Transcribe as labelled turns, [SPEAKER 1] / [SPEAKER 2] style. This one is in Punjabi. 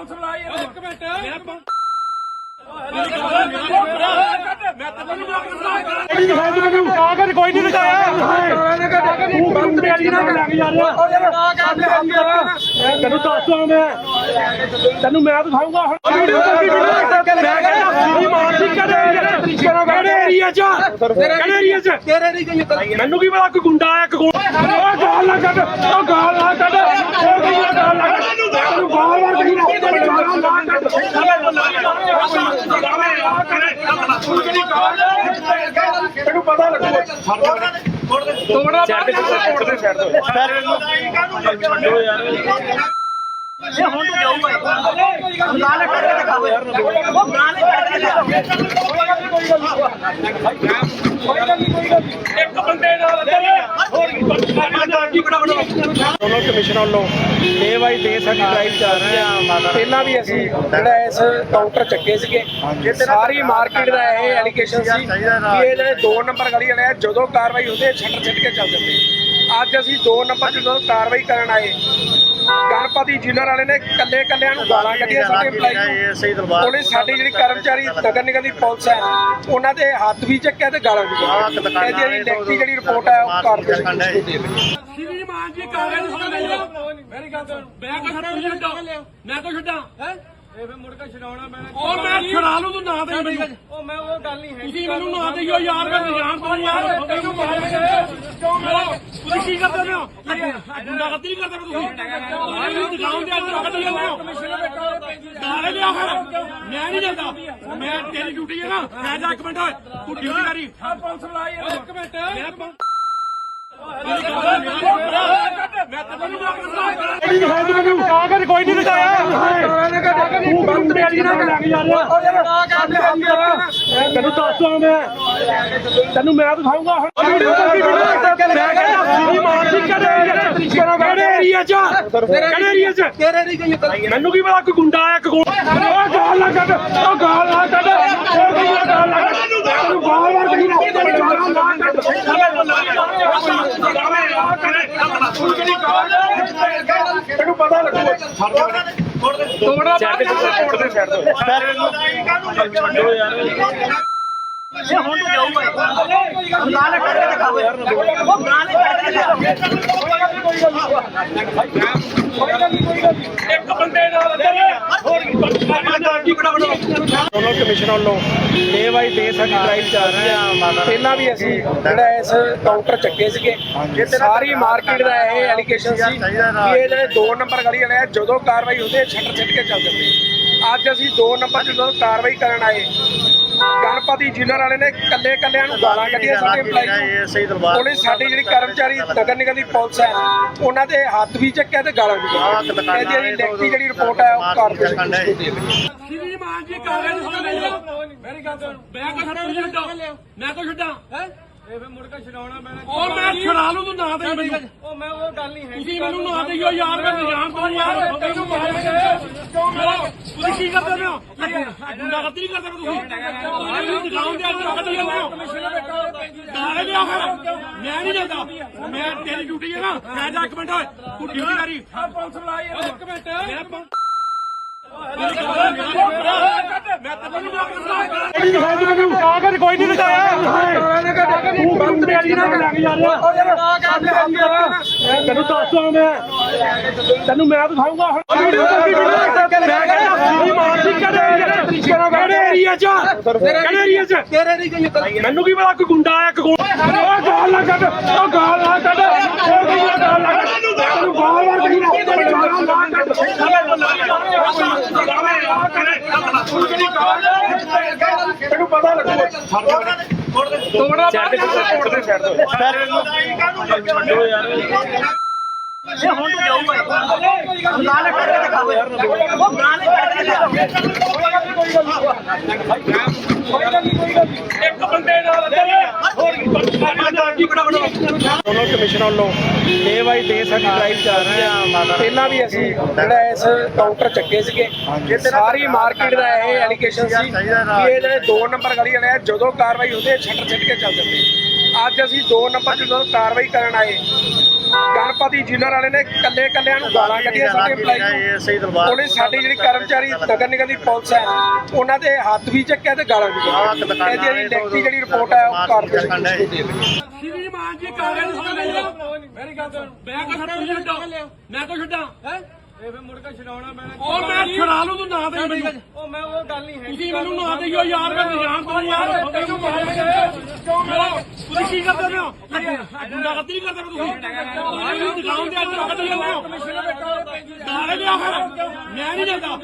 [SPEAKER 1] ਪੁਲਿਸ ਬੁਲਾਈ ਇੱਕ ਮਿੰਟ। ਮੈਂ
[SPEAKER 2] ਕਾਗਜ਼ ਕੋਈ ਨਹੀਂ ਲਗਾਇਆ ਤੂੰ ਬੰਦ ਤੇਰੀ ਨਾਲ ਲੱਗ ਜਾ ਰਿਹਾ ਤੈਨੂੰ ਦੱਸਦਾ ਮੈਂ। ਤੈਨੂੰ ਮੈਂ ਦਿਖਾਊਂਗਾ ਹੁਣ। ਮੈਂ ਕਹਿੰਦਾ ਸਿੱਧੀ ਮਾਰ ਦੀ ਕਦੇ ਕਿਹੜੇ ਏਰੀਆ ਚ। ਕਿਹੜੇ ਏਰੀਆ ਚ।
[SPEAKER 1] ਤੇਰੇ ਦੀ ਕੋਈ
[SPEAKER 2] ਮੈਨੂੰ ਕੀ ਪਤਾ ਕੋਈ ਗੁੰਡਾ ਆਇਆ ਕੋਈ ਉਹ ਗਾਲ ਨਾ ਕੱਢ। ਉਹ ਗਾਲ ਨਾ ਕੱਢ। ਉਹ ਗਾਲ ਨਾ ਕੱਢ। ਤੈਨੂੰ ਗਾਲ ਮਾਰ ਕੇ ਨਹੀਂ ਗਾਲ ਨਾ ਕੱਢ ਤੈਨੂੰ ਪਤਾ ਲੱਗੂਗਾ ਤੋੜਨਾ ਛੱਡ ਦੇ। ਛੱਡ ਦੇ। ਛੱਡ ਦੇ। ਛੱਡੋ ਯਾਰ
[SPEAKER 1] ਇਹ ਹੁਣ ਤੋਂ ਜਾਊਗਾ। ਨਾਲੇ ਕੱਢ ਕੇ ਦਿਖਾਓ। ਯਾਰ ਉਹ ਨਾਲੇ ਕੱਢ ਕੇ ਦਿਖਾਓ।
[SPEAKER 2] ਇੱਕ ਬੰਦੇ ਨਾਲ
[SPEAKER 3] ਦੋਨੋਂ ਕਮਿਸ਼ਨ ਵੱਲੋਂ ਡੇ ਬਾਈ ਡੇ ਸਾਡੀ ਡਰਾਈਵ ਚੱਲ ਰਹੀ ਆ ਪਹਿਲਾਂ ਵੀ ਅਸੀਂ ਜਿਹੜਾ ਇਸ ਕਾਊਂਟਰ ਚੱਕੇ ਸੀਗੇ ਸਾਰੀ ਮਾਰਕੀਟ ਦਾ ਇਹ ਐਲੀਗੇਸ਼ਨ ਸੀ ਕਿ ਇਹ ਜਿਹੜੇ 2 ਨੰਬਰ ਗਲੀ ਵਾਲੇ ਆ ਜਦੋਂ ਕਾਰਵਾਈ ਹੁੰਦੀ ਹੈ ਛੱਡ ਛੱਡ ਕੇ ਚੱਲ ਜਾਂਦੇ ਅੱਜ ਅਸੀਂ 2 ਨੰਬਰ 'ਚ ਜਦੋਂ ਕਾਰਵਾਈ ਕਰਨ ਆਏ ਗਣਪਤੀ ਜ਼ਿਲ੍ਹਾ ਵਾਲੇ ਨੇ ਕੱਲੇ ਕੱਲਿਆਂ ਨੂੰ ਗਾਲਾਂ ਕੱਢੀਆਂ ਸਾਡੇ
[SPEAKER 4] ਸਹੀ ਦਰਬਾਰ
[SPEAKER 3] ਉਹਨੇ ਸਾਡੀ ਜਿਹੜੀ ਕਰਮਚਾਰੀ ਨਗਰ ਨਿਗਮ ਦੀ ਪੁਲਿਸ ਹੈ ਉਹਨਾਂ ਦੇ ਹੱਥ ਵੀ ਚੱਕਿਆ ਤੇ ਗਾਲਾਂ ਵੀ ਕੱਢੀਆਂ ਇਹਦੀ ਜਿਹੜੀ ਲਿਖਤੀ ਜਿਹੜੀ ਰਿਪੋਰਟ ਹੈ ਉਹ ਨੂੰ ਦੇ ਦੇ
[SPEAKER 2] ਸ਼੍ਰੀਮਾਨ ਜੀ ਕਾਗਜ਼ ਸੁਣ ਲਓ ਮੇਰੀ ਗੱਲ ਮੈਂ ਕੋ ਛੱਡਾਂ ਮੈਂ ਕੋ ਛੱਡਾਂ। ਹੈ?
[SPEAKER 1] ਇਹ ਫੇ ਮੁੜ ਕੇ ਛਡਾਉਣਾ ਪੈਣਾ
[SPEAKER 2] ਉਹ ਮੈਂ ਛੁਡਾ ਲੂ ਤੂੰ ਨਾ ਦੇ ਮੈਨੂੰ।
[SPEAKER 1] ਮੈਂ ਉਹ ਗੱਲ ਨਹੀਂ ਹੈ
[SPEAKER 2] ਤੁਸੀਂ ਮੈਨੂੰ ਨਾ ਦੇਈਓ ਯਾਰ ਮੈਂ ਜਾਣ ਤੋਂ ਯਾਰ ਤੈਨੂੰ ਮਾਰ ਕਿਉਂ ਮਾਰੋ ਤੁਸੀਂ ਕੀ ਕਰਦੇ ਹੋ? ਗੁੰਡਾ ਗੱਦੀ ਕਰਦੇ ਹੋ ਤੁਸੀਂ? ਦੁਕਾਨ ਦੇ ਅੰਦਰ ਕੱਢ ਜਾਂਦੇ ਹੋ। ਨਾਲੇ ਲਿਆ ਫਿਰ। ਮੈਂ ਨਹੀਂ ਜਾਂਦਾ ਮੈਂ ਤੇਰੀ ਡਿਊਟੀ ਹੈ ਨਾ। ਮੈਂ ਜਾ ਇੱਕ ਮਿੰਟ ਓਏ ਤੂੰ ਡਿਊਟੀ ਕਰੀ।
[SPEAKER 1] ਪੁਲਿਸ ਬੁਲਾਈ ਇੱਕ ਮਿੰਟ।
[SPEAKER 2] ਮੈਂ ਤੈਨੂੰ ਕਾਗਜ਼ ਕੋਈ ਨਹੀਂ ਲਗਾਇਆ ਤੂੰ ਬੰਦ ਤੇਰੀ ਨਾਲ ਲੱਗ ਜਾ ਰਿਹਾ। ਤੈਨੂੰ ਦੱਸਦਾ ਮੈਂ। ਤੈਨੂੰ ਮੈਂ ਦਿਖਾਊਂਗਾ ਹੁਣ। ਮੈਂ ਕਹਿੰਦਾ ਸਿੱਧੀ ਮਾਰ ਦੀ ਕਦੇ ਕਿਹੜੇ ਏਰੀਆ ਚ। ਕਿਹੜੇ ਏਰੀਆ ਚ।
[SPEAKER 1] ਤੇਰੇ ਦੀ ਕੋਈ
[SPEAKER 2] ਮੈਨੂੰ ਕੀ ਪਤਾ ਕੋਈ ਗੁੰਡਾ ਆਇਆ ਕੋਈ ਉਹ ਗਾਲ ਨਾ ਕੱਢ ਉਹ ਗਾਲ ਨਾ ਕੱਢ। ਉਹ ਗਾਲ ਨਾ ਕੱਢ। ਤੈਨੂੰ ਗਾਲ ਮਾਰ ਕੇ ਨਹੀਂ ਗਾਲ ਨਾ ਤੈਨੂੰ ਪਤਾ ਲੱਗੂਗਾ ਤੋੜਨਾ ਦੇ ਛੱਡ ਦੇ ਛੱਡ ਦੇ ਛੱਡੋ ਯਾਰ
[SPEAKER 1] ਇਹ ਹੁਣ ਤੋਂ ਜਾਊਗਾ। ਨਾਲੇ ਕੱਢ ਕੇ ਦਿਖਾਓ ਯਾਰ ਉਹ ਨਾਲੇ ਕੱਢ ਕੇ ਦਿਖਾਓ
[SPEAKER 2] ਇੱਕ ਬੰਦੇ ਨਾਲ
[SPEAKER 3] ਦੋਨੋਂ ਕਮਿਸ਼ਨ ਵੱਲੋਂ ਡੇ ਬਾਈ ਡੇ ਸਾਡੀ ਡਰਾਈਵ ਚੱਲ ਰਹੀ ਆ ਪਹਿਲਾਂ ਵੀ ਅਸੀਂ ਜਿਹੜਾ ਇਸ ਕਾਊਂਟਰ ਚੱਕੇ ਸੀਗੇ ਸਾਰੀ ਮਾਰਕੀਟ ਦਾ ਇਹ ਐਲੀਗੇਸ਼ਨ ਸੀ ਕਿ ਇਹ ਜਿਹੜੇ 2 ਨੰਬਰ ਗਲੀ ਵਾਲੇ ਆ ਜਦੋਂ ਕਾਰਵਾਈ ਹੁੰਦੀ ਹੈ ਛੱਡ ਛੱਡ ਕੇ ਚੱਲ ਜਾਂਦੇ ਅੱਜ ਅਸੀਂ 2 ਨੰਬਰ 'ਚ ਜਦੋਂ ਕਾਰਵਾਈ ਕਰਨ ਆਏ। ਗਣਪਤੀ ਜ਼ਿਲ੍ਹਾ ਵਾਲੇ ਨੇ ਕੱਲੇ ਕੱਲਿਆਂ ਨੂੰ ਗਾਲਾਂ ਕੱਢੀਆਂ ਸਾਡੇ
[SPEAKER 4] ਸਹੀ ਦਰਬਾਰ
[SPEAKER 3] ਉਹਨੇ ਸਾਡੀ ਜਿਹੜੀ ਕਰਮਚਾਰੀ ਨਗਰ ਨਿਗਮ ਦੀ ਪੁਲਿਸ ਹੈ ਉਹਨਾਂ ਦੇ ਹੱਥ ਵੀ ਚੱਕਿਆ ਤੇ ਗਾਲਾਂ ਵੀ ਕੱਢੀਆਂ। ਇਹਦੀ ਜਿਹੜੀ ਲਿਖਤੀ ਜਿਹੜੀ ਰਿਪੋਰਟ ਹੈ ਉਹ ਕਾਰਪੋਰੇਸ਼ਨ ਨੂੰ ਦੇ ਦੇ
[SPEAKER 2] ਸ਼੍ਰੀਮਾਨ ਜੀ ਕਾਗਜ਼ ਸੁਣ ਲਓ ਮੇਰੀ ਗੱਲ ਸੁਣ ਮੈਂ ਕੋ ਛੱਡਾਂ ਮੈਂ ਕੋ ਛੱਡਾਂ। ਹੈ?
[SPEAKER 1] ਇਹ ਫੇ ਮੁੜ ਕੇ ਛਡਾਉਣਾ ਪੈਣਾ
[SPEAKER 2] ਉਹ ਮੈਂ ਛੁਡਾ ਲੂ ਤੂੰ ਨਾ ਦੇ ਮੈਨੂੰ।
[SPEAKER 1] ਉਹ ਮੈਂ ਉਹ ਗੱਲ ਨਹੀਂ ਹੈ
[SPEAKER 2] ਤੁਸੀਂ ਮੈਨੂੰ ਨਾ ਦੇਈਓ ਯਾਰ ਮੈਂ ਜਾਣ ਤੋਂ ਯਾਰ ਤੈਨੂੰ ਮਾਰ ਕਿਉਂ ਮਾਰੋ? ਤੁਸੀਂ ਕੀ ਕਰਦੇ ਹੋ? ਗੁੰਡਾ ਗੱਦੀ ਕਰਦੇ ਹੋ ਤੁਸੀਂ ਦੁਕਾਨ ਦੇ ਅੰਦਰ ਕੱਢ ਜਾਂਦੇ ਹੋ। ਨਾਲੇ ਲਿਆ ਫਿਰ। ਮੈਂ ਨਹੀਂ ਜਾਂਦਾ ਮੈਂ ਤੇਰੀ ਡਿਊਟੀ ਹੈ ਨਾ। ਮੈਂ ਜਾ ਇੱਕ ਮਿੰਟ ਓਏ। ਤੂੰ ਡਿਊਟੀ ਕਰੀ
[SPEAKER 1] ਪੁਲਿਸ ਬੁਲਾਈ ਇੱਕ ਮਿੰਟ।
[SPEAKER 2] ਮੈਂ ਕਾਗਜ਼ ਕੋਈ ਨਹੀਂ ਲਗਾਇਆ ਤੂੰ ਬੰਦ ਤੇਰੀ ਨਾਲ ਲੱਗ ਜਾ ਰਿਹਾ? ਤੈਨੂੰ ਦੱਸਦਾ ਮੈਂ। ਤੈਨੂੰ ਮੈਂ ਦਿਖਾਊਂਗਾ ਹੁਣ। ਮੈਂ ਕਹਿੰਦਾ ਸਿੱਧੀ ਮਾਰ ਦੀ ਕਦੇ ਕਿਹੜੇ ਏਰੀਆ ਚ? ਕਿਹੜੇ ਏਰੀਆ ਚ? ਮੈਨੂੰ ਕੀ ਪਤਾ ਕੋਈ ਗੁੰਡਾ ਆਇਆ ਕੋਈ ਗਾਲ ਨਾ ਕੱਢ। ਉਹ ਗਾਲ ਨਾ ਕੱਢ ਉਹ ਕੀ ਗਾਲ ਨਾ ਕੱਢ ਤੈਨੂੰ ਗਾਲ ਮਾਰ ਕੇ ਨਹੀਂ ਗਾਲ ਨਾ ਕੱਢ ਤੈਨੂੰ ਪਤਾ ਲੱਗੂਗਾ ਤੋੜਨਾ ਛੱਡ ਦੇ
[SPEAKER 1] ਇਹ ਹੁਣ ਤੋਂ ਜਾਊਗਾ। ਨਾਲੇ ਕੱਢ ਕੇ ਦਿਖਾਓ ਯਾਰ ਉਹ ਨਾਲੇ ਕੱਢ ਕੇ ਦਿਖਾਓ
[SPEAKER 2] ਇੱਕ ਬੰਦੇ ਨਾਲ
[SPEAKER 3] ਦੋਨੋਂ ਕਮਿਸ਼ਨ ਵੱਲੋਂ ਡੇ ਬਾਈ ਡੇ ਸਾਡੀ ਡਰਾਈਵ ਚੱਲ ਰਹੀ ਆ ਪਹਿਲਾਂ ਵੀ ਅਸੀਂ ਜਿਹੜਾ ਇਸ ਕਾਊਂਟਰ ਚੱਕੇ ਸੀਗੇ ਸਾਰੀ ਮਾਰਕੀਟ ਦਾ ਇਹ ਐਲੀਗੇਸ਼ਨ ਸੀ ਕਿ ਇਹ ਜਿਹੜੇ 2 ਨੰਬਰ ਗਲੀ ਵਾਲੇ ਆ ਜਦੋਂ ਕਾਰਵਾਈ ਹੁੰਦੀ ਹੈ ਛੱਡ ਛੱਡ ਕੇ ਚੱਲ ਜਾਂਦੇ ਅੱਜ ਅਸੀਂ 2 ਨੰਬਰ ਜਦੋਂ ਕਾਰਵਾਈ ਕਰਨ ਆਏ ਗਣਪਤੀ ਜ਼ਿਲ੍ਹਾ ਵਾਲੇ ਨੇ ਕੱਲੇ ਕੱਲਿਆਂ ਨੂੰ ਗਾਲਾਂ ਕੱਢੀਆਂ ਸਾਡੇ EMPLOYEE ਨੂੰ। ਉਹਨੇ ਸਾਡੀ ਜਿਹੜੀ ਕਰਮਚਾਰੀ ਨਗਰ ਨਿਗਮ ਦੀ ਪੁਲਿਸ ਹੈ ਉਹਨਾਂ ਦੇ ਹੱਥ ਵੀ ਚੱਕਿਆ ਤੇ ਗਾਲਾਂ ਵੀ ਕੱਢੀਆਂ। ਇਹ ਜਿਹੜੀ ਲਿਖਤੀ ਜਿਹੜੀ ਰਿਪੋਰਟ ਹੈ ਉਹ ਦੇ
[SPEAKER 2] ਸ਼੍ਰੀ ਮਾਨ ਜੀ ਸੁਣ ਲਿਓ ਮੇਰੀ ਗੱਲ ਸੁਣ। ਮੈਂ ਕੋ ਛੱਡਾਂ ਮੈਂ ਕੋ ਛੱਡਾਂ। ਹੈ?
[SPEAKER 1] ਇਹ ਫਿਰ ਮੁੜ ਕੇ ਛਡਾਉਣਾ ਮੈਂ
[SPEAKER 2] ਉਹ ਮੈਂ ਛੜਾ ਲੂ ਤੂੰ ਨਾ ਦੇ ਮੈਨੂੰ।
[SPEAKER 1] ਉਹ ਮੈਂ ਉਹ ਗੱਲ ਨਹੀਂ ਹੈ
[SPEAKER 2] ਤੁਸੀਂ ਮੈਨੂੰ ਨਾ ਦੇਈਓ ਯਾਰ ਮੈਂ ਨਿਜ਼ਾਮ ਤੋਂ ਯਾਰ ਤੈਨੂੰ ਮਾਰ ਤੁਸੀਂ ਕੀ ਕਰਦੇ ਹੋ ਗੁੰਡਾਗਰਦੀ ਨਹੀਂ ਕਰਦੇ ਤੁਸੀਂ ਤੁਸੀਂ ਦੁਕਾਨ ਦੇ ਅੰਦਰ ਕੱਢ ਲਿਓ ਮੈਂ ਨਹੀਂ ਜਾਂਦਾ